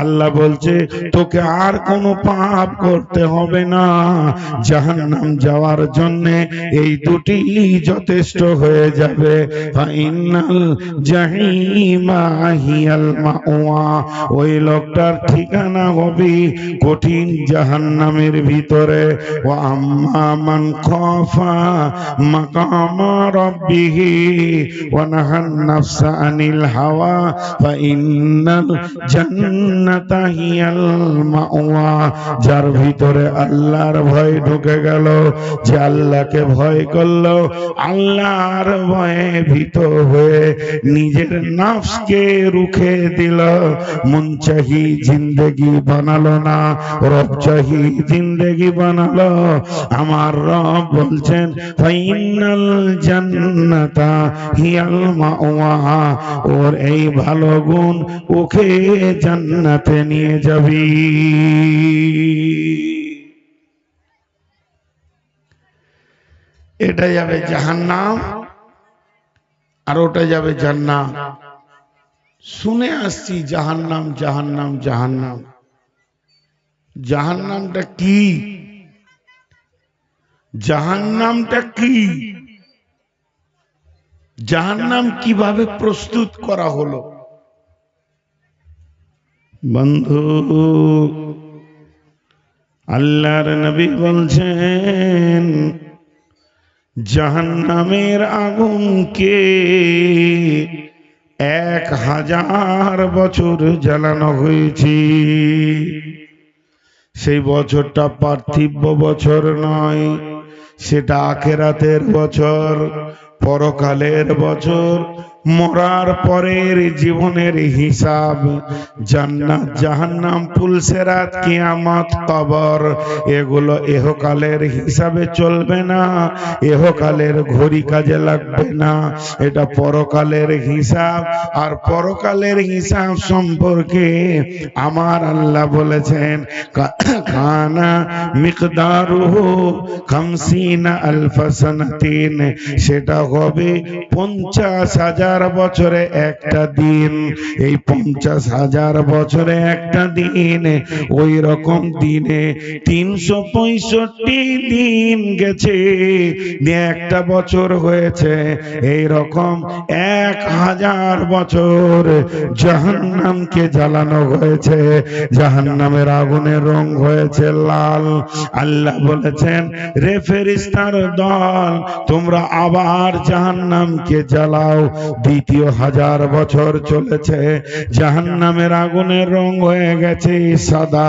আল্লাহ বলছে, তোকে আর কোনো পাপ করতে হবে না। জাহান্নাম যাওয়ার জন্য এই দুটি যথেষ্ট হয়ে যাবে। ওই লোকটার ঠিকানা হবে কঠিন জাহান্নামের ভিতরে। ও আম্মা মান খাফা মাকামা রাব্বিহি ওয়া নাহান নাফসা আনিল হাওয়া। ফাইনাল জান্নাতা যার ভিতরে আল্লাহর ভয় ঢুকে গেল, যে আল্লাহকে ভয় করল, আল্লাহর ভয়ে ভীত হয়ে নিজের নাফসকে রুখে দিল। মুনচাহি জিন্দেগি বানালো না রব চাহি জিন্দেগি বানালো। আমার রব বলছেন, ফাইনাল জান্নাতা হিয়াল মাওয়া, ওর এই ভালো গুণ ওকে জান্নাতে নিয়ে যাবি। এটা যাবে জাহান্নাম আর ওটা যাবে জান্নাত। শুনে আসছি, জাহান্নাম জাহান্নাম জাহান্নাম। জাহান্নামটা কি? জাহান্নামটা কি? জাহান্নাম কীভাবে প্রস্তুত করা হলো? বন্ধু। আল্লাহর নবী বলছেন, জাহান্নামের আগুনকে এক হাজার বছর জ্বালানো হয়েছে। সেই বছরটা পার্থিব বছর নয়, সেটা আখেরাতের বছর, পরকালের বছর মরার পরের জীবনের হিসাব জান্নাত, জাহান্নাম পুলসেরাত কিয়ামত, কবর, এগুলো এহকালের হিসাবে চলবে না, এহকালের ঘড়ি কাজে লাগবে না। এটা পরকালের হিসাব আর পরকালের হিসাব সম্পর্কে আমার আল্লাহ বলেছেন কানা মিকদারুহু খামসিনা আলফা সানাতিন। সেটা হবে পঞ্চাশ হাজার বছরে একটা দিন, এই পঞ্চাশ হাজার বছরে একটা দিন, ওই রকম দিনে তিনশো পঁয়ষট্টি দিন গেছে একটা বছর হয়েছে, এই রকম এক হাজার বছর জাহান্নামকে জ্বালানো হয়েছে, জাহান্নামের আগুনের রং হয়েছে লাল। আল্লাহ বলেছেন, রে দল, তোমরা আবার জাহান্নামকে জ্বালাও। দ্বিতীয় হাজার বছর চলেছে। জাহান্নামের আগুনের রং হয়ে গেছে সাদা।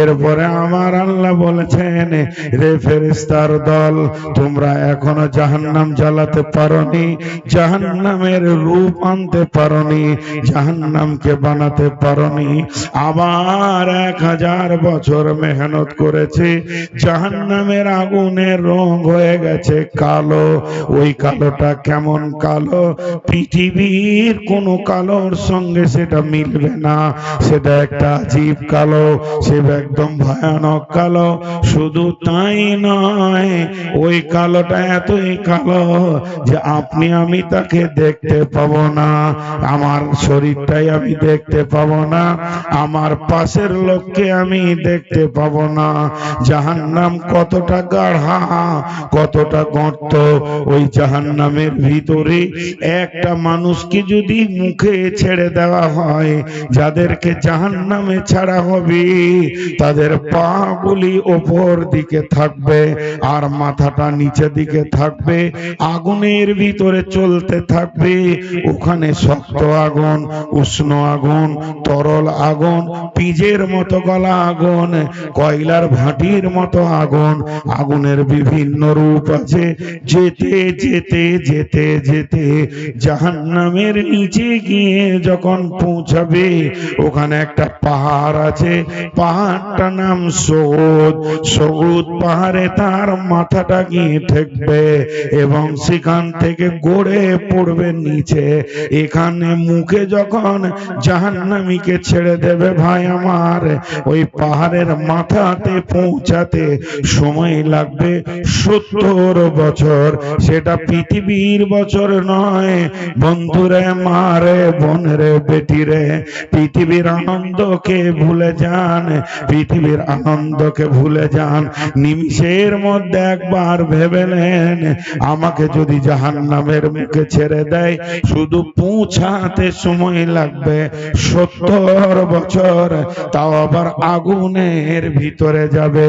এরপরে আমার আল্লাহ বলেছেন রে ফেরিস্তার দল, তোমরা এখনও জাহান্নাম জ্বালাতে পারোনি, জাহান্নামের রূপ আনতে পারোনি, জাহান্নামকে বানাতে পারোনি। আবার এক হাজার বছর মেহনত করেছে, জাহান্নামের আগুনের রং হয়ে গেছে কালো। ওই কালোটা কেমন কালো? পৃথিবীর কোন কালোর সঙ্গে সেটা মিলবে না। সেটা একটা আজীব কালো সে একদম ভয়ানক কালো। শুধু তাই নয়, ওই কালোটা এতই কালো যে আপনি, আমি তাকে দেখতে পাবো না। আমার শরীরটাই আমি দেখতে পাবো না। আমার পাশের লোককে আমি দেখতে পাবো না। জাহান্নাম কতটা গাঢ়া, কতটা গর্ত, ওই জাহান্নামের ভিতরে একটা মানুষকে যদি মুখে ছেড়ে দেওয়া হয়, যাদেরকে জাহান্নামে ছাড়া হবে, তাদের পা গুলি ওপর দিকে থাকবে আর মাথাটা নিচে দিকে থাকবে, আগুনের ভিতরে চলতে থাকবে। ওখানে শক্ত আগুন, উষ্ণ আগুন, তরল আগুন, পিজের মতো গলা আগুন, কয়লার ভাটির মতো আগুন, আগুনের বিভিন্ন রূপ আছে। যেতে যেতে যেতে যেতে জাহান্নামের নিচে গিয়ে যখন পৌঁছাবে, ওখানে একটা পাহাড় আছে। পাহাড়টা নাম সৌদ। সৌদ পাহাড়ে তার মাথাটা গিয়ে ঠেকবে এবং সেখান থেকে গড়ে পড়বে নিচে। এখানে মুখে যখন জাহান্নামীকে ছেড়ে দেবে, ভাই আমার, ওই পাহাড়ের মাথাতে পৌঁছাতে সময় লাগবে সত্তর বছর। সেটা পৃথিবীর বছর নয় বন্ধুরে মারে, বোনরে, বেটিরে, পৃথিবীর আনন্দকে ভুলে যান, পৃথিবীর আনন্দকে ভুলে যান। নিমিষের মধ্যে একবার ভেবে নেন, আমাকে যদি জাহান্নামের মুখে ছেড়ে দেয়, শুধু পৌঁছাতে সময় লাগবে। সত্তর বছর, তাও আবার আগুনের ভিতরে যাবে।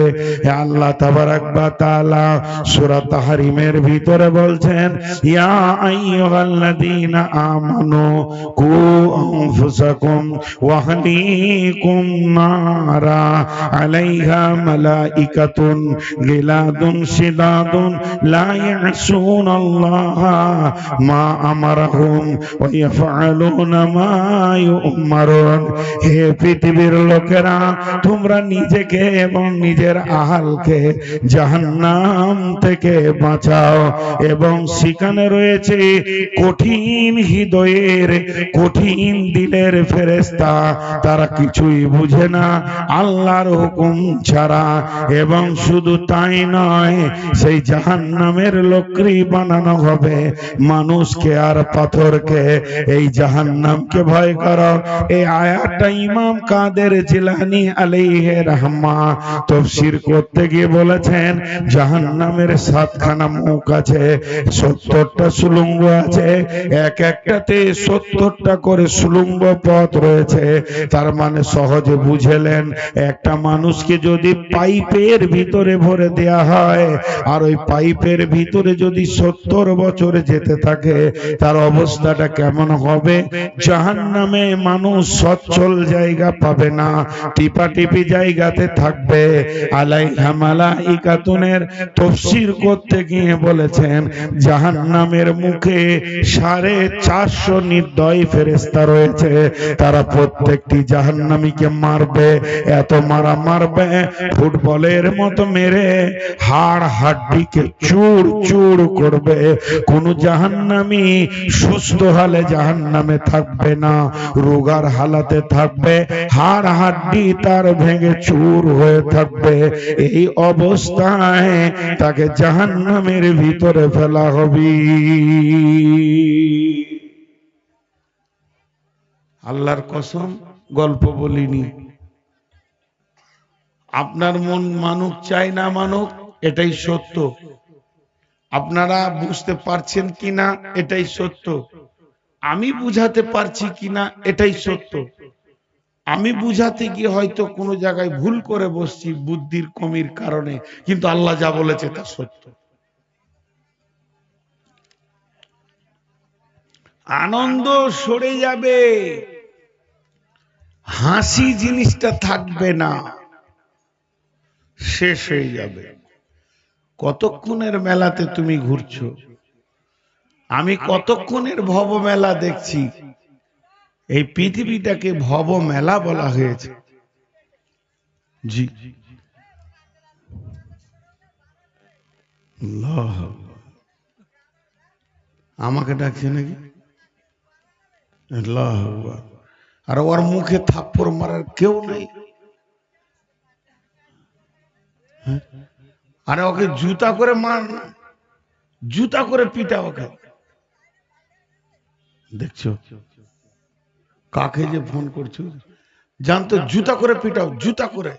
আল্লাহ তাবারাক তাআলা, সূরা তাহরিমের ভিতরে বলছেন, ইয়া আইয়ুহাল্লাযীনা আমানু কু আনফুসাকুম ওয়া আহলিকুম নারা আলাইহা মালাইকাতুন গিলাদুন শিদাদুন লা ইয়াসুনাল্লাহা মা আমারাহুম ওয়া ইয়াফআলুনা মা ইউমারুন হে পৃথিবীর লোকেরা, তোমরা নিজেকে এবং নিজের আহালকে জাহান্নাম থেকে বাঁচাও এবং সেখানে রয়েছে কঠিন হৃদয়ের কঠিন দিলের ফেরেস্তা তারা কিছুই বুঝে না। আল্লাহর হুকুম ছাড়া এবং শুধু তাই নয়, সেই জাহান্নামের লোকরি বানানো হবে। মানুষকে আর পাথরকে এই জাহান্নামকে ভয় করো। এই আয়াতটা ইমাম কাদের জিলানি আলাইহে রহমা তফসির করতে গিয়ে বলেছেন, জাহান্নামের সাতখানা মুখ আছে, সত্তরটা সুলুঙ্গ আছে এক একটাতে সত্তরটা করে সুলুঙ্গ পথ রয়েছে। তার মানে সহজে বুঝেলেন, একটা মানুষকে যদি পাইপের ভিতরে ভরে দেয়া হয়, আর ওই পাইপের ভিতরে যদি সত্তর বছর যেতে থাকে, তার অবস্থাটা কেমন হবে? জাহান নামে মানুষ সচ্ছল জায়গা পাবে না টিপা টিপি জায়গাতে থাকবে। আলাই হামালা ইকাতুনের তফসির করতে গিয়ে বলেছেন জাহান নামের মুখে সাড়ে চারশো নির্দয় ফেরেস্তা রয়েছে। তারা প্রত্যেকটি জাহান্নামীকে মারবে, এত মারা মারবে, ফুটবলের মতো মেরে, হাড় হাড্ডিকে চুর চুর করবে। কোন জাহান্নামী সুস্থ হালে জাহান্নামে থাকবে না, রোগার হালাতে থাকবে, হাড় হাড্ডি তার ভেঙে চুর হয়ে থাকবে। এই অবস্থায় তাকে জাহান্নামের ভিতরে ফেলা হবে। আল্লাহর কসম, গল্প বলিনি। আপনার মন মানুক, চাই না মানুক, এটাই সত্য। আপনারা বুঝতে পারছেন কিনা, এটাই সত্য। আমি বুঝাতে পারছি কিনা, এটাই সত্য। আমি বুঝাতে গিয়ে হয়তো কোনো জায়গায় ভুল করে বসছি বুদ্ধির কমির কারণে, কিন্তু আল্লাহ যা বলেছে তা সত্য। আনন্দ সরে যাবে। হাসি জিনিসটা থাকবে না। শেষ হয়ে যাবে। কতক্ষণের মেলাতে তুমি ঘুরছো? আমি কতক্ষণের ভব মেলা দেখছি? এই পৃথিবীটাকে ভব মেলা বলা হয়েছে। জি। আমাকে ডাকছে নাকি। আর ওর মুখে থাপ্পড় মারার কেউ নাই। হ্যাঁ? আরে ওকে জুতা করে মার না। জুতা করে পিটা ওকে। দেখছ? কাকে যে ফোন করছ? জানতো জুতা করে পিটাও, জুতা করে।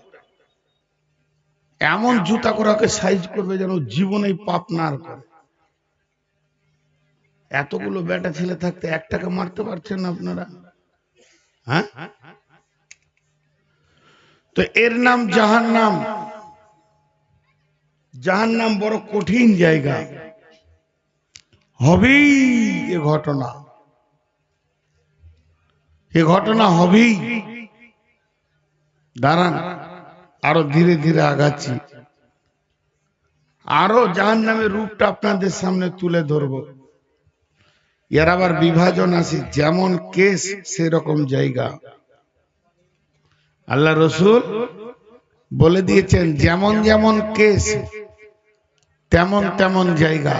এমন জুতা করে ওকে সাইজ করবে যেন জীবনে পাপ না আর করে। এতগুলো বেটা ছেলে থাকতে একটাকে মারতে পারছেন না আপনারা? হ্যাঁ? তো এর নাম জাহান নাম জাহান নাম বড় কঠিন জায়গা। হবেই এ ঘটনা। এ ঘটনা হবেই। দাঁড়ান, আরও ধীরে ধীরে আগাচ্ছি। আরও জাহান নামের রূপটা আপনাদের সামনে তুলে ধরবো। এর আবার বিভাজন আছে, যেমন কেস সেরকম জায়গা। আল্লাহ রসুল বলে দিয়েছেন, যেমন যেমন কেস, তেমন তেমন জায়গা।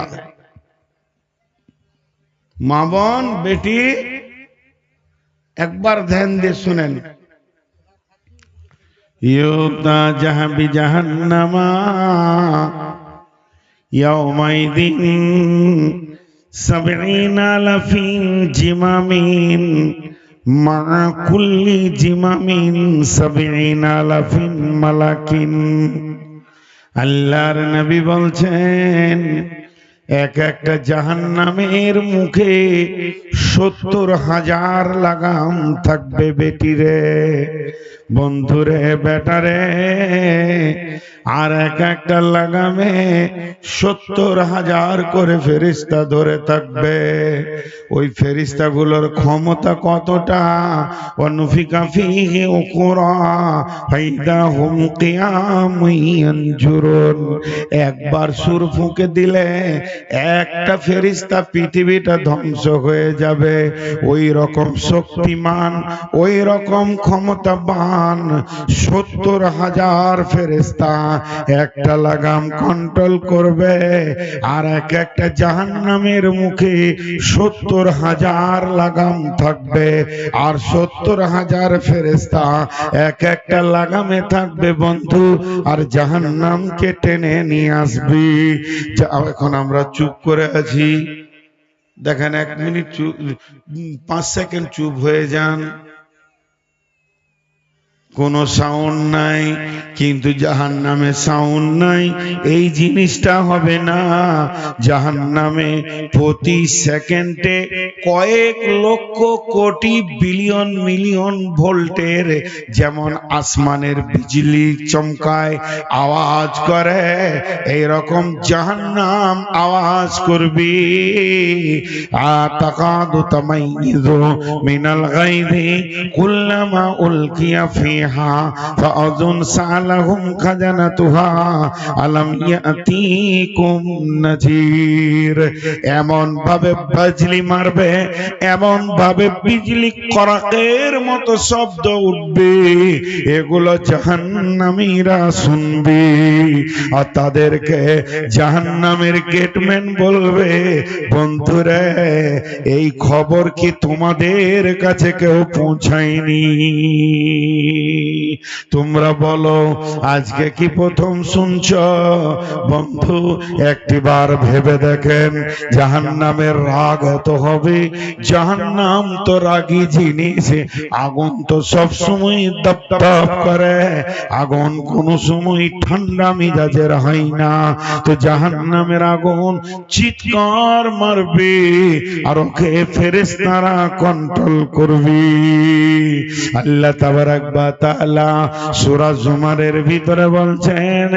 মা বোন, বেটি, একবার ধ্যান দিয়ে শুনেন। ইউতা জাহাবি জাহান্নামা, ইয়াউমাইদিন سبعين ألف جمام مع كل جمام سبعين ألف ملك আল্লাহর নবী বলছেন এক একটা জাহান্নামের মুখে সত্তর হাজার লাগাম থাকবে বেটিরে বন্ধুরে বেটারে, আর এক একটা লাগামে সত্তর হাজার করে ফেরিস্তা ধরে থাকবে। ওই ফেরিস্তা গুলোর ক্ষমতা কতটা? অনুফিকা ফিহি একবার সুর ফুঁকে দিলে একটা ফেরিস্তা পৃথিবীটা ধ্বংস হয়ে যাবে। ওই রকম শক্তিমান, ওই রকম ক্ষমতাবান সত্তর হাজার ফেরিস্তা একটা লাগাম কন্ট্রোল করবে আর এক একটা জাহান্নামের মুখে সত্তর হাজার লাগাম থাকবে আর সত্তর হাজার ফেরেস্তা এক একটা লাগামে থাকবে বন্ধু আর জাহান্নামকে টেনে নিয়ে আসবি। এখন আমরা চুপ করে আছি। দেখেন এক মিনিট চুপ, পাঁচ সেকেন্ড চুপ হয়ে যান। কোনো সাউন্ড নাই, কিন্তু জাহান নামে সাউন্ড নাই। এই জিনিসটা হবে না। জাহান নামে প্রতি সেকেন্ডে কয়েক লক্ষ কোটি বিলিয়ন মিলিয়ন ভোল্টের যেমন আসমানের বিজলি চমকায়, আওয়াজ করে এই রকম জাহান্নাম আওয়াজ করবি। আতাকাদু তামাইযু মিনাল গায়বি কুল্লামা উলকিয়া এমন ভাবে বিজলি মারবে এমন ভাবে বিজলি করাকের মতো শব্দ উঠবে, এগুলো জাহান্নামীরা শুনবে আর তাদেরকে জাহান্নামের গেটম্যান বলবে, বন্ধুরে, এই খবর কি তোমাদের কাছে কেউ পৌঁছায়নি? তোমরা বলো, আজকে কি প্রথম শুনছ? বন্ধু, একটিবার ভেবে দেখেন, জাহান্নামের রাগ এত হবে। জাহান্নাম তো রাগী জিনিস। আগুন তো সব সময় দপ দপ করে। আগুন কোন সময় ঠান্ডা মিজাজের হয় না। তো জাহান নামের আগুন চিৎকার মারবে আর ওকে ফেরেশতারা কন্ট্রোল করবে। আল্লাহ তাবারাক ওয়া জুমারের ভিতরে বলছেন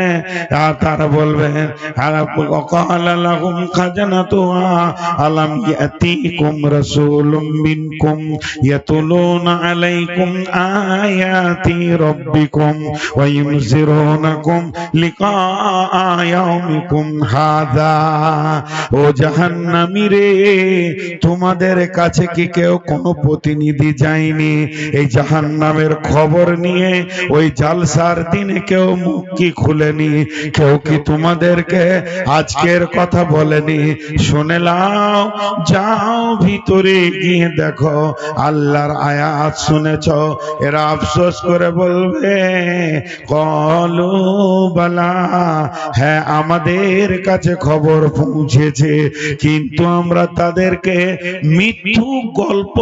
বলবেন আলাম ইয়াতিকুম রাসূলুম মিনকুম ইয়াতুলুনা আলাইকুম আয়াতি রাব্বিকুম ওয়া ইউনজিরুনাকুম লিকা ইয়াউমিকুম হাদা। ও জাহান্নামী রে, তোমাদের কাছে কি কেউ কোনো প্রতিনিধি যায়নি? এই জাহান্নামের খবর নিয়ে, ওই জালসার দিনে কেউ মুখ কি খুলেনি। কেউ কি তোমাদেরকে আজকের কথা বলেনি? শুনে লাও যাও ভিতরে গিয়ে দেখো, আল্লাহর আয়াত শুনেছ। এরা আফসোস করে বলবে, কলু বালা হ্যাঁ আমাদের কাছে খবর পৌঁছেছে। কিন্তু আমরা তাদেরকে মিথ্যু গল্প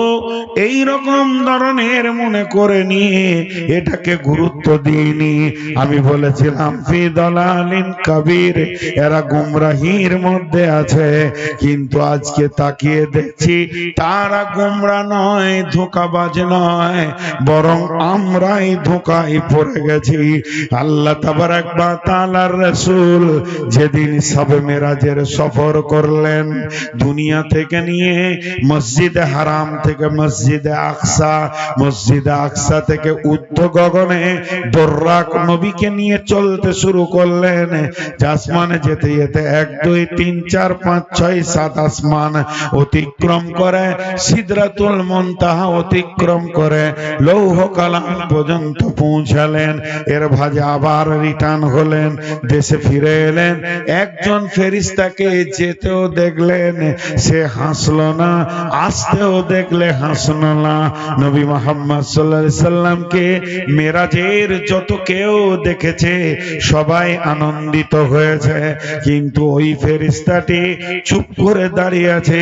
এই রকম ধরনের মনে করে নিয়ে এটাকে গুরুত্ব দিইনি। আমি বলেছিলাম, ফি দলালিন কবির। এরা গুমরাহির মধ্যে আছে। কিন্তু আজকে তাকিয়ে দেখছি, তারা গুমরা নয়, ধোকাবাজ নয়, বরং আমরাই ধোকায় পড়ে গেছি। আল্লাহ তাবারাক বা তাআলার রাসূল যেদিন সবে মেরাজের সফর করলেন, দুনিয়া থেকে নিয়ে মসজিদে হারাম থেকে মসজিদে আকসা মসজিদে আকসা থেকে উদ্ধ গগনে বর্রাক নবীকে নিয়ে চলতে শুরু করলেন। আসমানে যেতে যেতে এক, দুই, তিন, চার, পাঁচ, ছয়, সাত আসমান অতিক্রম করে, সিদরাতুল মন্তাহা অতিক্রম করে, লৌহ কালাম পর্যন্ত পৌঁছালেন। এর ভাজে আবার রিটার্ন হলেন, দেশে ফিরে এলেন। একজন ফেরিস্তাকে যেতেও দেখলেন, সে হাসলো না, আসতেও দেখলে হাসলো না। নবী মোহাম্মদ আলাইহি সাল্লামকে মেরাজের যত কেউ দেখেছে, সবাই আনন্দিত হয়েছে। কিন্তু ওই ফেরিস্তাটি চুপ করে দাঁড়িয়ে আছে,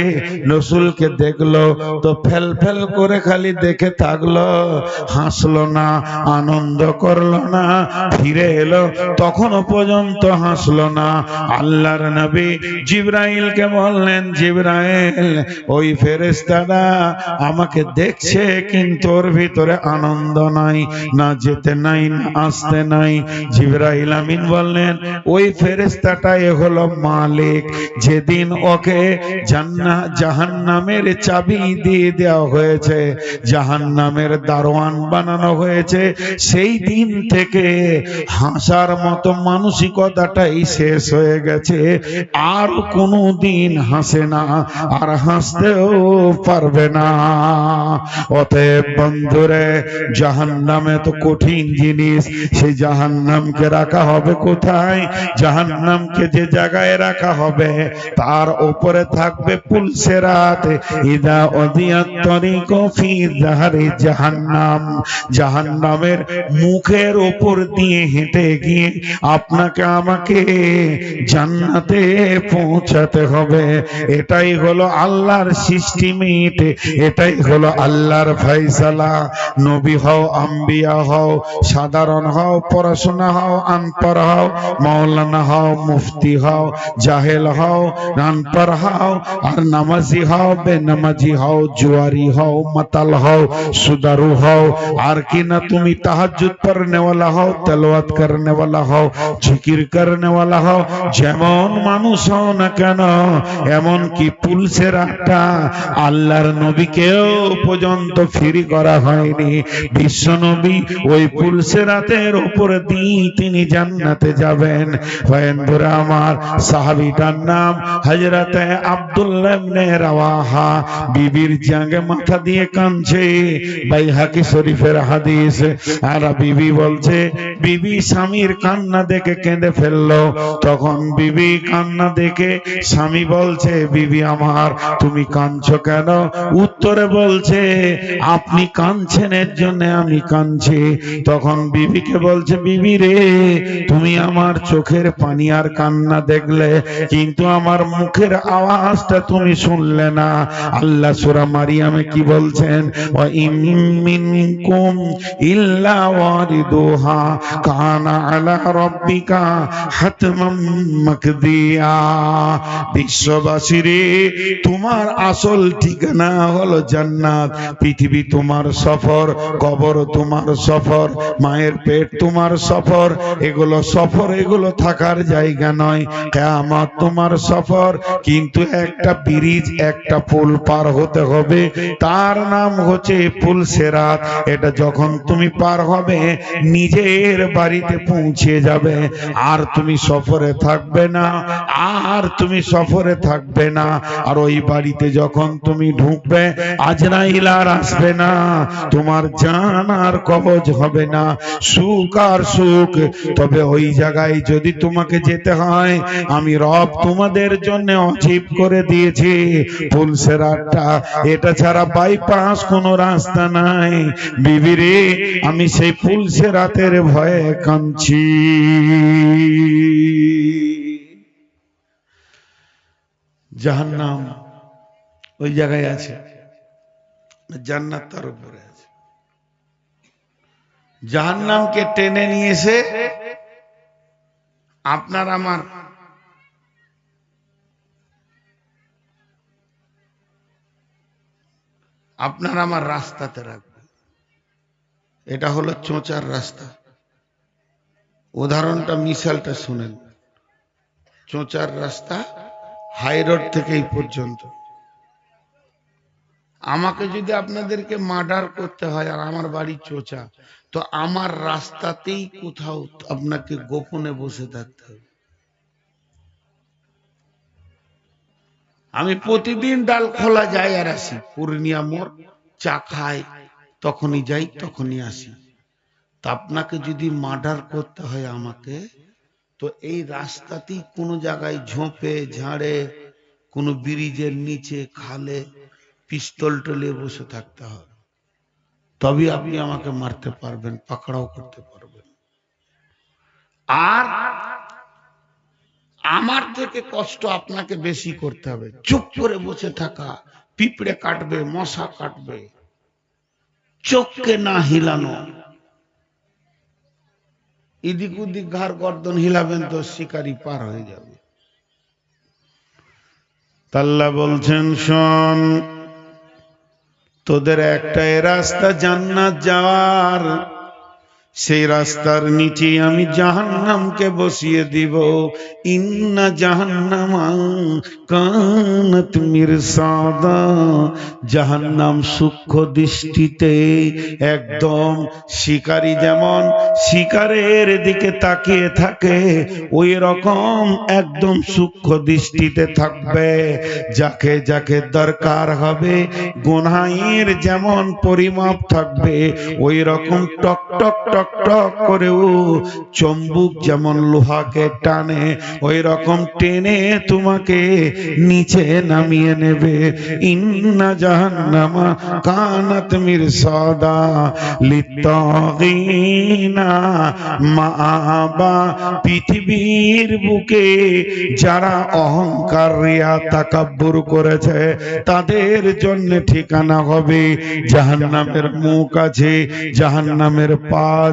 রসুলকে দেখল, তো ফেল ফেল করে খালি দেখে থাকল, হাসলো না, আনন্দ করল না, ফিরে এলো, তখনও পর্যন্ত হাসলো না। আল্লাহর নবী জিব্রাইলকে বললেন, জিব্রাইল, ওই ফেরেস্তারা আমাকে দেখছে, কিন্তু ওর ভিতরে আনন্দ নাই। না যেতে নাই না আসতে নাই। জিব্রাইল আমিন বললেন, ওই ফেরেস্তাটাই হলো মালিক। যেদিন ওকে জান্না জাহান্নামের চাবি দিয়ে দেওয়া হয়েছে, জাহান্নামের দারোয়ান বানানো হয়েছে, সেই দিন থেকে হাসার মতো মানসিকতাটাই শেষ হয়ে গেছে। আর কোনো দিন হাসে না, আর হাসতেও পারবে না। অতএব বন্ধুরে জাহান্নামে তো কঠিন জিনিস সেই জাহান্নামকে রাখা হবে কোথায়? জাহান্নামকে যে জায়গায় রাখা হবে, তার উপরে থাকবে পুলসেরাত ইদা অদিয়াত তরিক ফি দাহারি জাহান্নাম। জাহান্নামের মুখের উপর দিয়ে হেঁটে গিয়ে আপনাকে আমাকে জান্নাতে পৌঁছাতে হবে। এটাই হলো আল্লাহর সিস্টেমিট এটাই হলো আল্লাহর ফয়সালা। নবী হও আম্বিয়া হও, সাধারণ হও, পড়াশোনা হও আনপর হও মৌলানা হও, মুফতি হও, জাহেল হও রানপর হও, আর নামাজি হও, বেনামাজি হও, জুয়ারি হও, মাতাল হও, সুদারু হও, আর কি না তুমি তাহাজুদ পড়নেওয়ালা হও, তেলওয়াত করনেওয়ালা হও জিকির করনেওয়ালা হও, যেমন মানুষ হও না কেন, এমন কি পুলসের আটটা? আল্লাহর নবীকেও পর্যন্ত ফিরি করা হয়নি বিশ্ব নবী ওই পুলসের রাতের উপরে দিয়ে তিনি জান্নাতে যাবেন। ভয়েন্দ্র আমার সাহাবিটার নাম হজরতে রাওয়াহা। বিবির জাঙ্গে মাথা দিয়ে কাঁদছে। বাইহাকি শরীফের হাদিস। আর বিবি বলছে, বিবি স্বামীর কান্না দেখে কেঁদে ফেলল। তখন বিবি কান্না দেখে স্বামী বলছে, বিবি আমার, তুমি কাঁদছো কেন? উত্তরে বলছে, আপনি কাঁদছেন, এর জন্য আমি কাঁদছি। তখন বিবিকে বলছে, বিবি রে, তুমি আমার চোখের পানি আর কান্না দেখলে, কিন্তু আমার মুখের আওয়াজটা তুমি শুনলে না। আল্লাহ সুরা মারিয়ামে কি বলছেন? মিনকুম ইল্লা ওয়ারিদুহা কানা আলা রাব্বিকা হাতমাম মাকদিয়া। বিশ্ববাসী রে, তোমার আসল ঠিকানা হলো জান্নাত। পৃথিবী তোমার সফর, কবর তোমার সফর, মায়ের পেট তোমার সফর, এগুলো সফর, এগুলো থাকার জায়গা নয়। কেমন তোমার সফর, কিন্তু একটা ব্রিজ, একটা পুল পার হতে হবে। তার নাম হচ্ছে পুল সেরাত। এটা যখন তুমি পার হবে, নিজের বাড়িতে পৌঁছে যাবে। আর তুমি সফরে থাকবে না, আর তুমি সফরে থাকবে না। আর ওই বাড়িতে যখন তুমি ঢুকবে, আজরাইল আর আসবে না। তোমার জান কবজ হবে না। সুখ আর সুখ। তবে ওই জায়গায় যদি তোমাকে যেতে হয়, আমি রব তোমাদের জন্য অজীব করে দিয়েছি। ফুলসেরাটা এটা ছাড়া বাইপাস কোনো রাস্তা নাই। বিবিরে, আমি সেই ফুলসেরাতের ভয়ে কাঁদছি। জাহান্নাম ওই জায়গায় আছে। জান্নাত তার উপরে। জাহান্নামকে টেনে নিয়ে এসে আপনার আমার আপনার আমার রাস্তাতে রাখবে। এটা হলো চোঁচার রাস্তা। উদাহরণটা মিশালটা শুনেন। চোঁচার রাস্তা হাই রোড থেকে এই পর্যন্ত। আমাকে যদি আপনাদেরকে মার্ডার করতে হয় আর আমার বাড়ি চোচা তো আমার রাস্তাতেই কোথাও আপনাকে গোপনে বসে থাকতে হবে। আমি প্রতিদিন ডাল খোলা যাই আর আসি। পূর্ণিয়া মোড়, চা খাই, তখনই যাই, তখনই আসি। তা আপনাকে যদি মার্ডার করতে হয় আমাকে, তো এই রাস্তাতেই কোনো জায়গায় ঝোপে, ঝাড়ে, কোনো ব্রিজের নিচে খালে পিস্তল টলে বসে থাকতে হবে। তবে আপনি আমাকে মারতে পারবেন, পাকড়াও করতে পারবেন। আর আমার থেকে কষ্ট আপনাকে বেশি করতে হবে। চুপ করে বসে থাকা, পিঁপড়ে কাটবে, মশা কাটবে, চোখকে না হিলানো। এদিক ওদিক ঘাড় গর্দন হিলাবেন তো শিকারি পার হয়ে যাবে। তাল্লা বলছেন, শোন তোদের একটাই রাস্তা জান্নাত যাওয়ার। সেই রাস্তার নিচে আমি জাহান্নামকে বসিয়ে দিব। ইন্না জাহান্নামা কানাত মিরসাদা। জাহান্নাম সূক্ষ্ম দৃষ্টিতে একদম শিকারী যেমন শিকারের দিকে তাকিয়ে থাকে, ওই রকম একদম সূক্ষ্ম দৃষ্টিতে থাকবে। যাকে যাকে দরকার হবে গোনাইয়ের যেমন পরিমাপ থাকবে, ওই রকম টক টক টক টক টক করেও চম্বুক যেমন লোহাকে টানে ওই রকম টেনে তোমাকে নিচে নামিয়ে নেবে। ইন্না জাহান্নামা কানাত মিরসাদা লিত্তাগিনা মাআবা। পৃথিবীর বুকে যারা অহংকার রিয়া তাকাব্বুর করেছে, তাদের জন্য ঠিকানা হবে। জাহান্নামের মুখ আছে, জাহান্নামের পা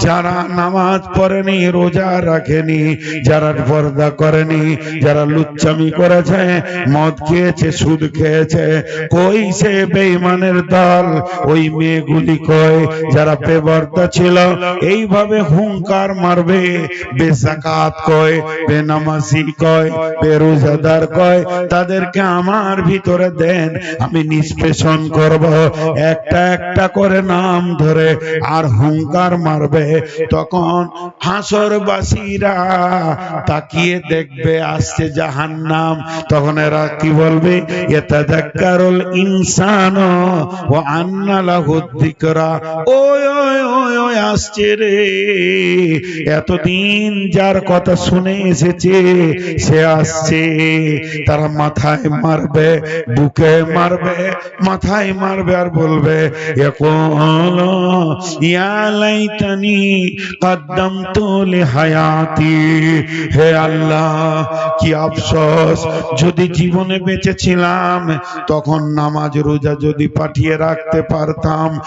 যারা নামাজ পড়েনি, রোজা রাখেনি, যারা পর্দা করেনি, যারা লুচ্চামি করেছে, মদ খেয়েছে, সুদ খেয়েছে, কই সে বেঈমানের দল? ওই মেয়েগুলি কয় যারা বেবর্দা ছিল, এইভাবে হুঙ্কার মারবে, বেজাকাত কয় বেনামাজি কয় বেরোজাদার কয় তাদেরকে আমার ভিতরে দেন, আমি নিষ্পেষণ করব। একটা একটা করে নাম ধরে আর হুঙ্কার মারবে, তখন হাসরবাসীরা তাকিয়ে দেখবে, আসছে জাহান্নাম। তখন এরা কি বলবে? ইয়াতাযাক্কারুল ইনসান ও আন্না লাহু যিকরা। ওই ওই ওই ওই, আসছে রে। এতদিন যার কথা শুনে এসেছে, সে আসছে। তারা মাথায় মারবে, বুকে মারবে, মাথায় মারবে আর বলবে, এখন ইয়া তো লে হায়াতি। হে আল্লাহ, কি আফসোস, যদি জীবনে বেঁচে ছিলাম তখন নামাজ, রোজা যদি পাঠিয়ে রাখতে পারতাম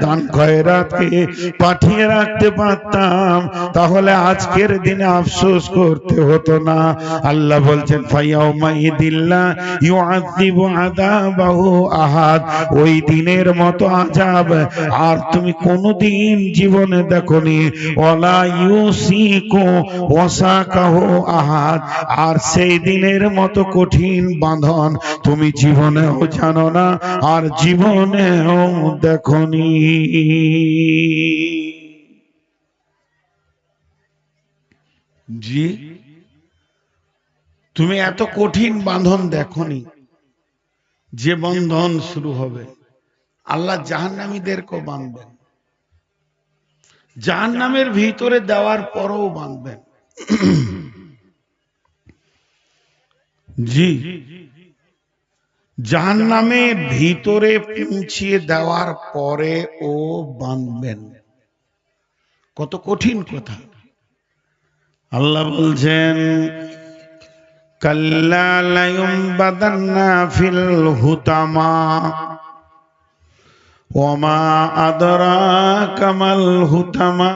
দান খয়রাতকে পাঠিয়ে রাখতে পারতাম। তাহলে আজকের দিনে আফসোস করতে হতো না। আল্লাহ বলছেন ফাইয়াউমাইদিল্লা ইউআযিবু আযাবাহু আহাদ। ওই দিনের মতো আযাব। আর তুমি কোনোদিন জীবনে দেখনি। ওয়ালা ইউসিকু ওয়াসাকাহু আহাদ। আর সেই দিনের মতো কঠিন বাঁধন তুমি জীবনেও জানো না। আর জীবনেও দেখনি। জি, তুমি এত কঠিন বাঁধন দেখনি যে বন্ধন শুরু হবে। আল্লাহ জাহান্নামীদেরকেও বাঁধবেন। জাহান্নামের ভিতরে দেওয়ার পরও বাঁধবেন। জি জাহান্নামের ভিতরে পৌঁছিয়ে দেওয়ার পরে ও বাঁধবেন। কত কঠিন কথা। আল্লাহ বলছেন হুতামা।